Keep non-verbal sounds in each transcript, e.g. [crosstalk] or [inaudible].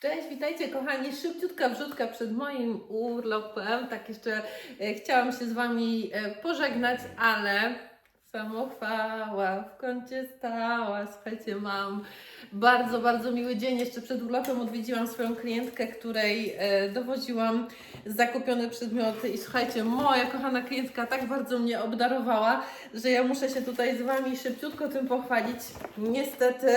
Cześć, witajcie kochani. Szybciutka wrzutka przed moim urlopem. Tak jeszcze e, chciałam się z Wami e, pożegnać, ale samochwała w kącie stała. Słuchajcie, mam bardzo, bardzo miły dzień. Jeszcze przed urlopem odwiedziłam swoją klientkę, której e, dowoziłam zakupione przedmioty i słuchajcie, moja kochana klientka tak bardzo mnie obdarowała, że ja muszę się tutaj z Wami szybciutko tym pochwalić. Niestety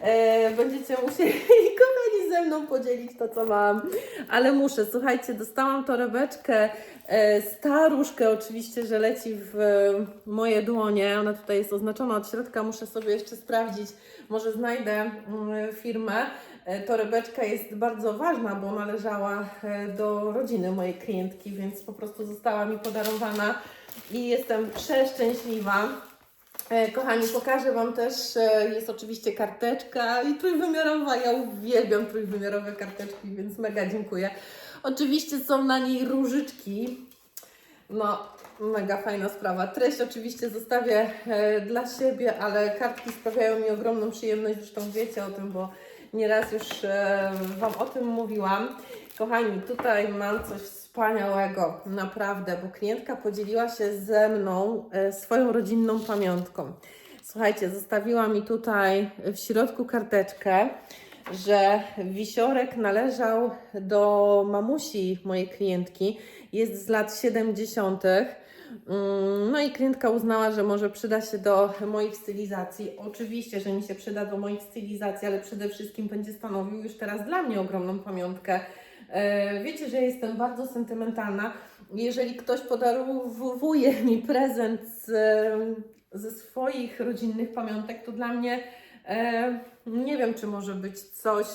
e, będziecie musieli [laughs] kochani ze mną podzielić to, co mam, ale muszę. Słuchajcie, dostałam torebeczkę, e, staruszkę oczywiście, że leci w e, moje dłonie. Ona tutaj jest oznaczona od środka, muszę sobie jeszcze sprawdzić. Może znajdę mm, firmę. E, Torebeczka jest bardzo ważna, bo należała e, do rodziny mojej klientki, więc po prostu została mi podarowana i jestem przeszczęśliwa. E, Kochani, pokażę Wam też, jest oczywiście karteczka i trójwymiarowa. Ja uwielbiam trójwymiarowe karteczki, więc mega dziękuję. Oczywiście są na niej różyczki. No, mega fajna sprawa. Treść oczywiście zostawię e, dla siebie, ale kartki sprawiają mi ogromną przyjemność. Zresztą wiecie o tym, bo nieraz już e, Wam o tym mówiłam. Kochani, tutaj mam coś wspaniałego, naprawdę, bo klientka podzieliła się ze mną e, swoją rodzinną pamiątką. Słuchajcie, zostawiła mi tutaj w środku karteczkę, że wisiorek należał do mamusi mojej klientki, jest z lat 70. Mm, No i klientka uznała, że może przyda się do moich stylizacji. Oczywiście, że mi się przyda do moich stylizacji, ale przede wszystkim będzie stanowił już teraz dla mnie ogromną pamiątkę. E, Wiecie, że jestem bardzo sentymentalna. Jeżeli ktoś podarowuje mi prezent z, ze swoich rodzinnych pamiątek, to dla mnie e, nie wiem, czy może być coś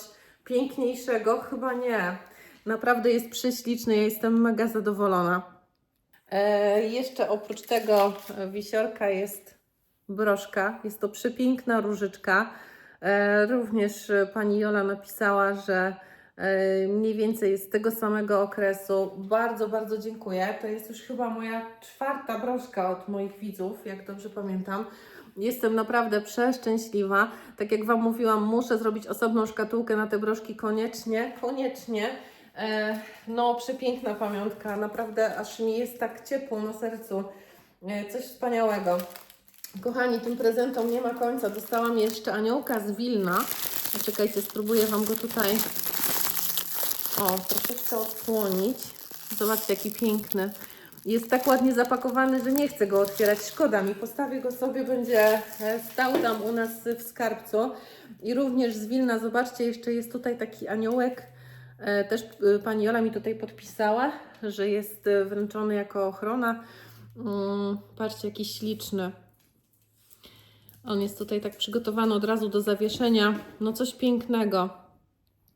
piękniejszego. Chyba nie. Naprawdę jest prześliczny, ja jestem mega zadowolona. E, jeszcze oprócz tego e, wisiorka jest broszka. Jest to przepiękna różyczka. E, również e, pani Jola napisała, że mniej więcej z tego samego okresu. Bardzo, bardzo dziękuję. To jest już chyba moja czwarta broszka od moich widzów, jak dobrze pamiętam. Jestem naprawdę przeszczęśliwa. Tak jak Wam mówiłam, muszę zrobić osobną szkatułkę na te broszki koniecznie, koniecznie. E, No, przepiękna pamiątka, naprawdę aż mi jest tak ciepło na sercu. E, Coś wspaniałego. Kochani, tym prezentom nie ma końca. Dostałam jeszcze aniołka z Wilna. Czekajcie, spróbuję Wam go tutaj o, troszeczkę odsłonić. Zobaczcie, jaki piękny. Jest tak ładnie zapakowany, że nie chcę go otwierać. Szkoda mi. Postawię go sobie, będzie e, stał tam u nas w skarbcu. I również z Wilna, zobaczcie, jeszcze jest tutaj taki aniołek. E, Też e, pani Jola mi tutaj podpisała, że jest wręczony jako ochrona. Mm, Patrzcie, jaki śliczny. On jest tutaj tak przygotowany od razu do zawieszenia. No coś pięknego.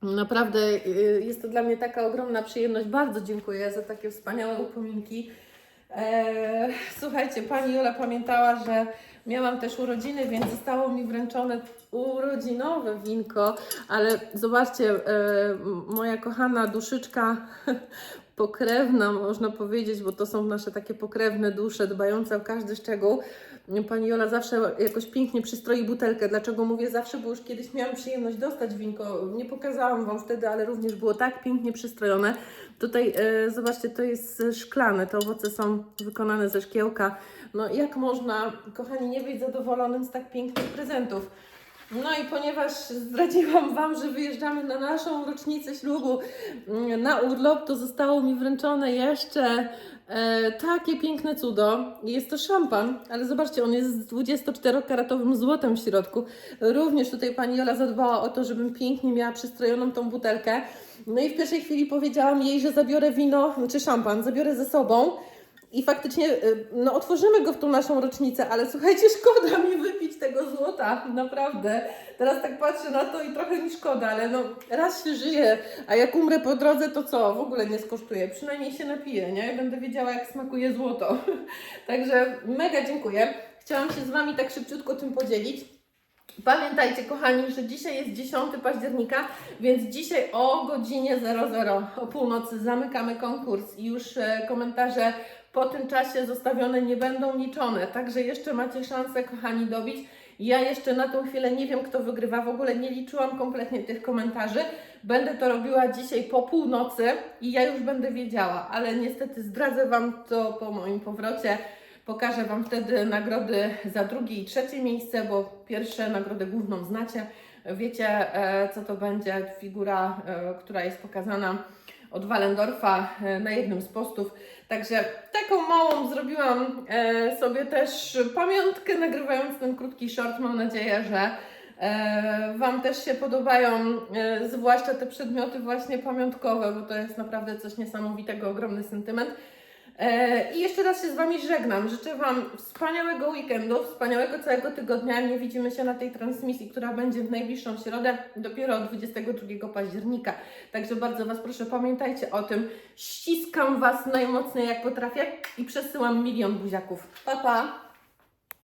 Naprawdę y, jest to dla mnie taka ogromna przyjemność. Bardzo dziękuję za takie wspaniałe upominki. Eee, słuchajcie, pani Jola pamiętała, że miałam też urodziny, więc zostało mi wręczone urodzinowe winko, ale zobaczcie, e, moja kochana duszyczka [laughs] pokrewna, można powiedzieć, bo to są nasze takie pokrewne dusze, dbające o każdy szczegół. Pani Jola zawsze jakoś pięknie przystroi butelkę. Dlaczego mówię zawsze? Bo już kiedyś miałam przyjemność dostać winko. Nie pokazałam Wam wtedy, ale również było tak pięknie przystrojone. Tutaj e, zobaczcie, to jest szklane. Te owoce są wykonane ze szkiełka. No jak można, kochani, nie być zadowolonym z tak pięknych prezentów? No i ponieważ zdradziłam Wam, że wyjeżdżamy na naszą rocznicę ślubu mm, na urlop, to zostało mi wręczone jeszcze e, takie piękne cudo. Jest to szampan, ale zobaczcie, on jest z 24-karatowym złotem w środku. Również tutaj Pani Jola zadbała o to, żebym pięknie miała przystrojoną tą butelkę. No i w pierwszej chwili powiedziałam jej, że zabiorę wino, czy szampan, zabiorę ze sobą. I faktycznie, y, no otworzymy go w tą naszą rocznicę, ale słuchajcie, [laughs] szkoda mi wypić tego złota, naprawdę. Teraz tak patrzę na to i trochę mi szkoda, ale no raz się żyje, a jak umrę po drodze, to co? W ogóle nie skosztuję, przynajmniej się napiję, nie? Będę wiedziała, jak smakuje złoto. [laughs] Także mega dziękuję. Chciałam się z Wami tak szybciutko tym podzielić. Pamiętajcie, kochani, że dzisiaj jest 10 października, więc dzisiaj o godzinie 00 o północy zamykamy konkurs i już e, komentarze po tym czasie zostawione nie będą liczone. Także jeszcze macie szansę, kochani, dobić. Ja jeszcze na tą chwilę nie wiem, kto wygrywa. W ogóle nie liczyłam kompletnie tych komentarzy. Będę to robiła dzisiaj po północy i ja już będę wiedziała, ale niestety zdradzę Wam to po moim powrocie. Pokażę Wam wtedy nagrody za drugie i trzecie miejsce, bo pierwsze nagrodę główną znacie. Wiecie, e, co to będzie figura, e, która jest pokazana od Wallendorfa e, na jednym z postów. Także taką małą zrobiłam sobie też pamiątkę, nagrywając ten krótki short. Mam nadzieję, że Wam też się podobają, zwłaszcza te przedmioty właśnie pamiątkowe, bo to jest naprawdę coś niesamowitego, ogromny sentyment. E, I jeszcze raz się z Wami żegnam. Życzę Wam wspaniałego weekendu, wspaniałego całego tygodnia. Nie widzimy się na tej transmisji, która będzie w najbliższą środę, dopiero 22 października. Także bardzo Was proszę, pamiętajcie o tym. Ściskam Was najmocniej jak potrafię i przesyłam milion buziaków. Pa, pa!